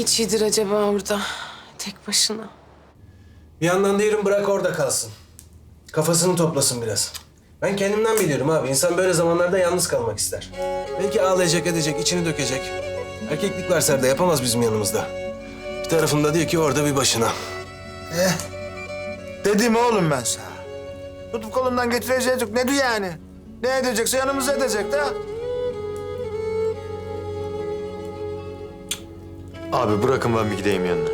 içidir acaba orada? Tek başına. Bir yandan diyorum bırak orada kalsın. Kafasını toplasın biraz. Ben kendimden biliyorum abi. İnsan böyle zamanlarda yalnız kalmak ister. Belki ağlayacak edecek, içini dökecek. Erkeklik varsa da yapamaz bizim yanımızda. Bir tarafında diyor ki orada bir başına. Eh, dedim oğlum ben sana. Tutup kolundan getirecektik. Ne diyor yani? Ne edecekse yanımıza edecek de. Abi bırakın ben bir gideyim yanına.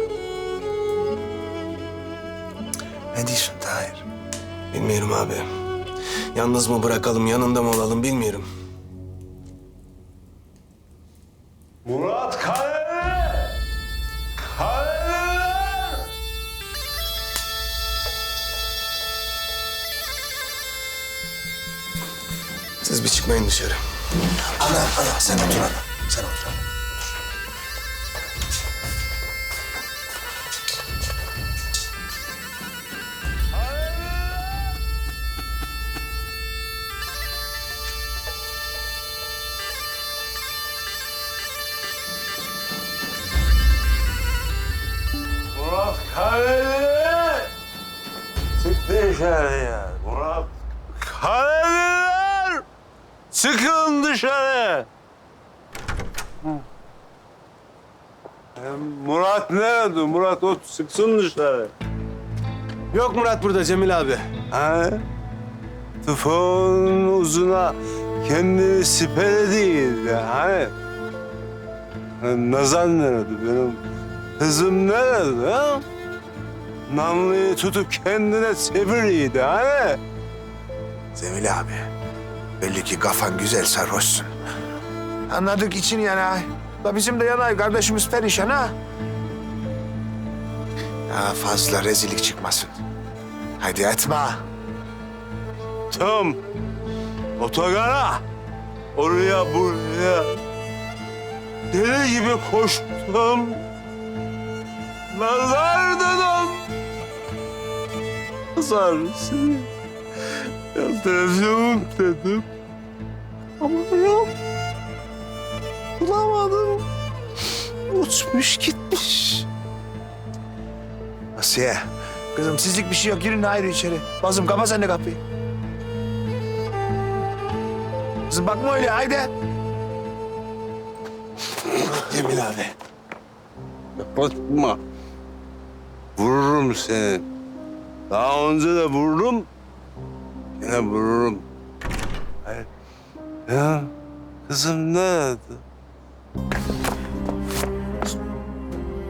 Ne diyorsun Tahir? Bilmiyorum abi. Yalnız mı bırakalım, yanında mı olalım bilmiyorum. Murat Kaleli! Kaleliler! Siz bir çıkmayın dışarı. Ana, ana sen otur ana. Sen otur ana. Murat Kaleli! Çık dışarıya Murat Kaleliler! Çıkın dışarı! E, Murat nerede? Murat o çıksın dışarı. Yok Murat burada Cemil abi. Ha? Tıfağın uzuna kendini siper değil. Hani? Ha, Nazan nerede benim? Kızım nerede ha? Namlıyı tutup kendine seviriydi hani? Cemil abi. Belli ki kafan güzel sarhoşsun. Anladık için yanay. Da bizim de yanay kardeşimiz perişan ha. Ya fazla rezillik çıkmasın. Hadi etme. Tam otogara oraya buraya deli gibi koştum. Nazar dedim. Seni. Ya televizyon dedim. Ama yok. Bulamadım. Uçmuş gitmiş. Asiye. Kızım sizlik bir şey yok. Girin ayrı içeri. Bazım kapa sen de kapıyı. Kızım bakma öyle haydi. Cemil abi. Bakma. Vururum seni. Daha önce de vurdum. Yine vururum. Hayır. Ya kızım nerede?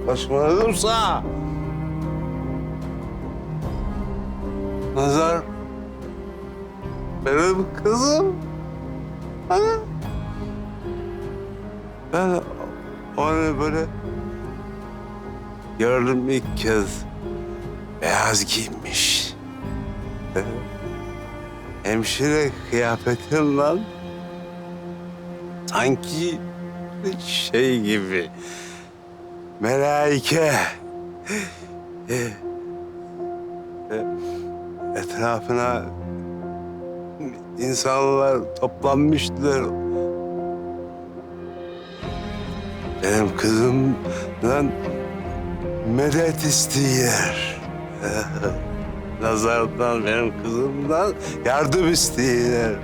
Kaçmadımsa. Nazar. Benim kızım. Hani? Ben onu böyle gördüm ilk kez. Beyaz giyinmiş. Ee, Hemşire kıyafetin lan. Sanki şey gibi. Melaike. Etrafına insanlar toplanmışlar. Benim kızımdan medet istiyor. Nazardan benim kızımdan yardım istiyor.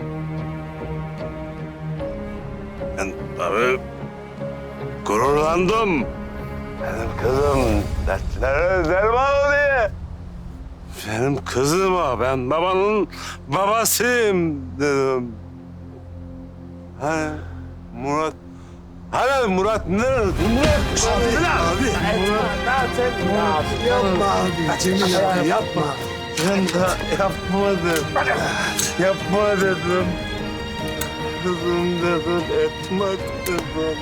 Ben tabii gururlandım. Benim kızım dertlere derman diye. Benim kızıma ben babanın babasıyım dedim. Hani Murat Hani Murat nerede? Murat abi, abi. Yapma abi. Cemil abi yapma. Ben de yapmadım. Yapma dedim. Kızım dedim, etme dedim.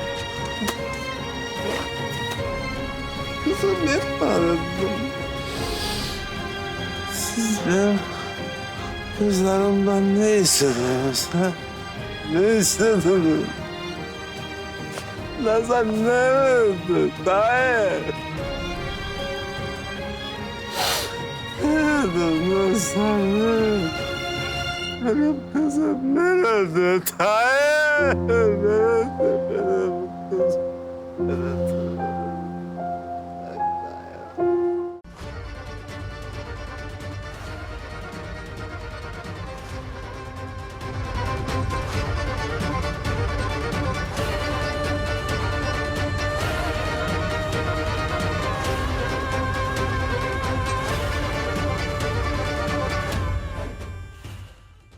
Kızım etme dedim. Siz benim kızlarımdan ne istediniz ha? Ne istediniz? Lan ne yapıyorsun? Dayı. Nerede lan ne? Benim kızım nerede? Dayı. Nerede benim kızım? Nerede?